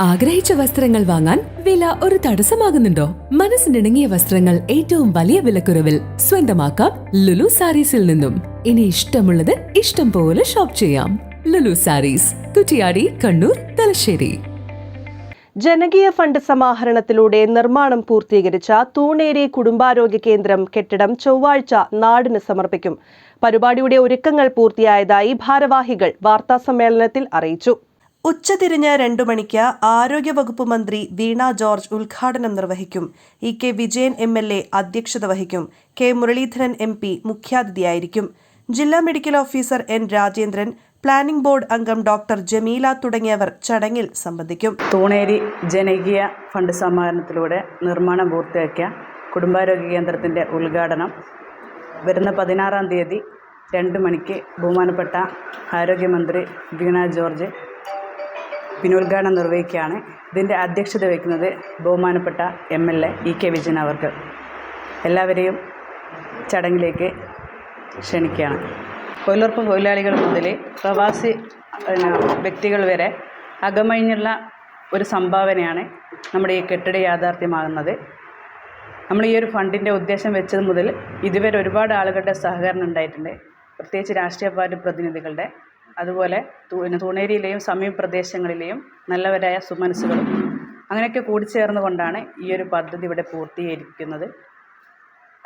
ആഗ്രഹിച്ച വസ്ത്രങ്ങൾ വാങ്ങാൻ വില ഒരു തടസ്സമാകുന്നുണ്ടോ? മനസ്സിനിണങ്ങിയ വസ്ത്രങ്ങൾ ഏറ്റവും വലിയ വിലക്കുറവിൽ സ്വന്തമാക്കാം ലുലു സാരീസിൽ നിന്നും. ഇനി ഇഷ്ടമുള്ളത് ഇഷ്ടം പോലെ ഷോപ്പ് ചെയ്യാം. ലുലു സാരീസ് കുറ്റിയാടി കണ്ണൂർ തലശ്ശേരി. ജനകീയ ഫണ്ട് സമാഹരണത്തിലൂടെ നിർമ്മാണം പൂർത്തീകരിച്ച തൂണേരി കുടുംബാരോഗ്യ കേന്ദ്രം കെട്ടിടം ചൊവ്വാഴ്ച നാടിന് സമർപ്പിക്കും. പരിപാടിയുടെ ഒരുക്കങ്ങൾ പൂർത്തിയായതായി ഭാരവാഹികൾ വാർത്താസമ്മേളനത്തിൽ അറിയിച്ചു. ഉച്ചതിരിഞ്ഞ് രണ്ടു മണിക്ക് ആരോഗ്യവകുപ്പ് മന്ത്രി വീണ ജോർജ് ഉദ്ഘാടനം നിർവഹിക്കും. E K Vijayan M L A അധ്യക്ഷത വഹിക്കും. കെ മുരളീധരൻ എം പി മുഖ്യാതിഥിയായിരിക്കും. ജില്ലാ medical officer N Rajendran planning board അംഗം ഡോക്ടർ ജമീല തുടങ്ങിയവർ ചടങ്ങിൽ സംബന്ധിക്കും. തൂണേരി ജനകീയ ഫണ്ട് സമാഹരണത്തിലൂടെ നിർമ്മാണം പൂർത്തിയാക്കിയ കുടുംബാരോഗ്യ കേന്ദ്രത്തിന്റെ ഉദ്ഘാടനം വരുന്ന പതിനാറാം തീയതി രണ്ട് മണിക്ക് ബഹുമാനപ്പെട്ട ആരോഗ്യമന്ത്രി വീണ ജോർജ് പിന്നുദ്ഘാടനം നിർവഹിക്കുകയാണ്. ഇതിന്റെ അധ്യക്ഷത വഹിക്കുന്നത് ബഹുമാനപ്പെട്ട M L A E K Vijayan അവർക്ക്. എല്ലാവരെയും ചടങ്ങിലേക്ക് ക്ഷണിക്കുകയാണ്. തൊഴിലുറപ്പ് തൊഴിലാളികൾ മുതൽ പ്രവാസി വ്യക്തികൾ വരെ അകമഴിഞ്ഞുള്ള ഒരു സംഭാവനയാണ് നമ്മുടെ ഈ കെട്ടിട യാഥാർത്ഥ്യമാകുന്നത്. നമ്മൾ ഈ ഒരു ഫണ്ടിന്റെ ഉദ്ദേശം വെച്ചത് മുതൽ ഇതുവരെ ഒരുപാട് ആളുകളുടെ സഹകരണം ഉണ്ടായിട്ടുണ്ട്. പ്രത്യേകിച്ച് രാഷ്ട്രീയ പാർട്ടി പ്രതിനിധികളുടെ അതുപോലെ പിന്നെ തൂണേരിയിലെയും സമീപ പ്രദേശങ്ങളിലെയും നല്ലവരായ സുമനസ്സുകളും അങ്ങനെയൊക്കെ കൂടിച്ചേർന്നുകൊണ്ടാണ് ഈ ഒരു പദ്ധതി ഇവിടെ പൂർത്തീകരിക്കുന്നത്.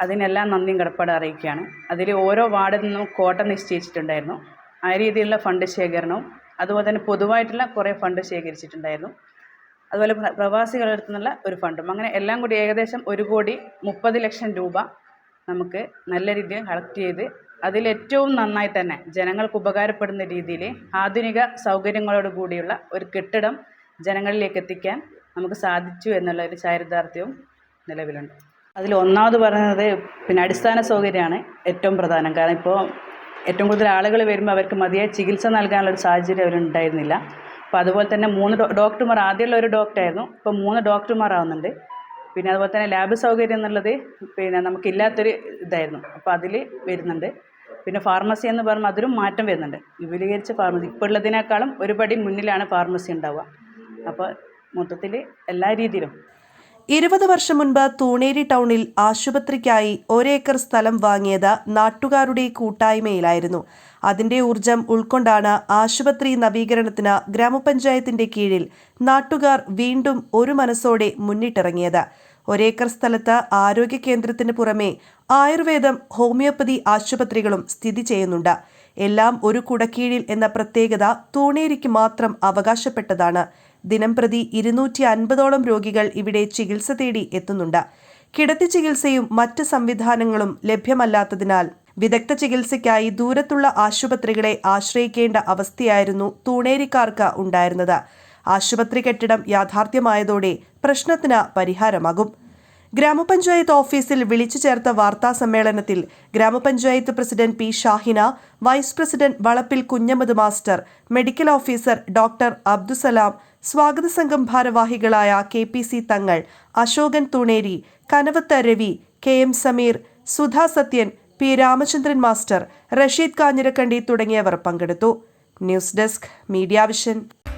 അതിനെല്ലാം നന്ദിയും കടപ്പാട് അറിയിക്കുകയാണ്. അതിൽ ഓരോ വാർഡിൽ നിന്നും കോട്ട നിശ്ചയിച്ചിട്ടുണ്ടായിരുന്നു. ആ രീതിയിലുള്ള ഫണ്ട് ശേഖരണവും അതുപോലെ തന്നെ പൊതുവായിട്ടുള്ള കുറേ ഫണ്ട് ശേഖരിച്ചിട്ടുണ്ടായിരുന്നു. അതുപോലെ പ്ര- പ്രവാസികളുടെ അടുത്തു നിന്നുള്ള ഒരു ഫണ്ടും. അങ്ങനെ എല്ലാം കൂടി ഏകദേശം ഒരു കോടി മുപ്പത് ലക്ഷം രൂപ നമുക്ക് നല്ല രീതിയിൽ കളക്ട് ചെയ്ത് അതിൽ ഏറ്റവും നന്നായി തന്നെ ജനങ്ങൾക്ക് ഉപകാരപ്പെടുന്ന രീതിയിൽ ആധുനിക സൗകര്യങ്ങളോട് കൂടിയുള്ള ഒരു കെട്ടിടം ജനങ്ങളിലേക്ക് എത്തിക്കാൻ നമുക്ക് സാധിച്ചു എന്നുള്ള ഒരു ചാരിതാർത്ഥ്യവും നിലവിലുണ്ട്. അതിൽ ഒന്നാമത് പറയുന്നത് പിന്നെ അടിസ്ഥാന സൗകര്യമാണ് ഏറ്റവും പ്രധാനം. കാരണം ഇപ്പോൾ ഏറ്റവും കൂടുതൽ ആളുകൾ വരുമ്പോൾ അവർക്ക് മതിയായ ചികിത്സ നൽകാനുള്ള ഒരു സാഹചര്യം അവരുണ്ടായിരുന്നില്ല. അപ്പോൾ അതുപോലെ തന്നെ മൂന്ന് ഡോക്ടർമാർ ആദ്യമുള്ള ഒരു ഡോക്ടറായിരുന്നു. ഇപ്പോൾ മൂന്ന് ഡോക്ടർമാരാവുന്നുണ്ട്. പിന്നെ അതുപോലെ തന്നെ ലാബ് സൗകര്യം എന്നുള്ളത് പിന്നെ നമുക്കില്ലാത്തൊരു ഇതായിരുന്നു. അപ്പോൾ അതിൽ വരുന്നുണ്ട്. പിന്നെ ഫാർമസി എന്ന് പറയുമ്പോൾ അതിലും മാറ്റം വരുന്നുണ്ട്. വിപുലീകരിച്ച ഫാർമസി ഇപ്പോൾ ഉള്ളതിനേക്കാളും ഒരുപടി മുന്നിലാണ് ഫാർമസി ഉണ്ടാവുക. അപ്പോൾ മൊത്തത്തിൽ എല്ലാ രീതിയിലും. ഇരുപത് വർഷം മുൻപ് തൂണേരി ടൗണിൽ ആശുപത്രിക്കായി ഒരേക്കർ സ്ഥലം വാങ്ങിയത് നാട്ടുകാരുടെ കൂട്ടായ്മയിലായിരുന്നു. അതിന്റെ ഊർജം ഉൾക്കൊണ്ടാണ് ആശുപത്രി നവീകരണത്തിന് ഗ്രാമപഞ്ചായത്തിന്റെ കീഴിൽ നാട്ടുകാർ വീണ്ടും ഒരു മനസ്സോടെ മുന്നിട്ടിറങ്ങിയത്. ഒരേക്കർ സ്ഥലത്ത് ആരോഗ്യ കേന്ദ്രത്തിന് പുറമെ ആയുർവേദം ഹോമിയോപ്പതി ആശുപത്രികളും സ്ഥിതി ചെയ്യുന്നുണ്ട്. എല്ലാം ഒരു കുടക്കീഴിൽ എന്ന പ്രത്യേകത തൂണേരിക്ക് മാത്രം അവകാശപ്പെട്ടതാണ്. ദിനംപ്രതി ഇരുന്നൂറ്റി അൻപതോളം രോഗികൾ ഇവിടെ ചികിത്സ തേടി എത്തുന്നുണ്ട്. കിടത്തി ചികിത്സയും മറ്റ് സംവിധാനങ്ങളും ലഭ്യമല്ലാത്തതിനാൽ വിദഗ്ധ ചികിത്സയ്ക്കായി ദൂരത്തുള്ള ആശുപത്രികളെ ആശ്രയിക്കേണ്ട അവസ്ഥയായിരുന്നു തൂണേരിക്കാർക്ക് ഉണ്ടായിരുന്നത്. ആശുപത്രി കെട്ടിടം യാഥാർത്ഥ്യമായതോടെ പ്രശ്നത്തിന് പരിഹാരമാകും. ഗ്രാമപഞ്ചായത്ത് ഓഫീസിൽ വിളിച്ചു ചേർത്ത വാർത്താ സമ്മേളനത്തിൽ ഗ്രാമപഞ്ചായത്ത് president P Shahina vice president Valappil Kunhammad master medical officer doctor Abdussalam സ്വാഗത സംഘം ഭാരവാഹികളായ K P C Thangal Ashokan Thuneri Kanavath Ravi K M Sameer Sudha Sathyan P Ramachandran master Rasheed Kanhirakandi തുടങ്ങിയവർ പങ്കെടുത്തു. News desk media vision.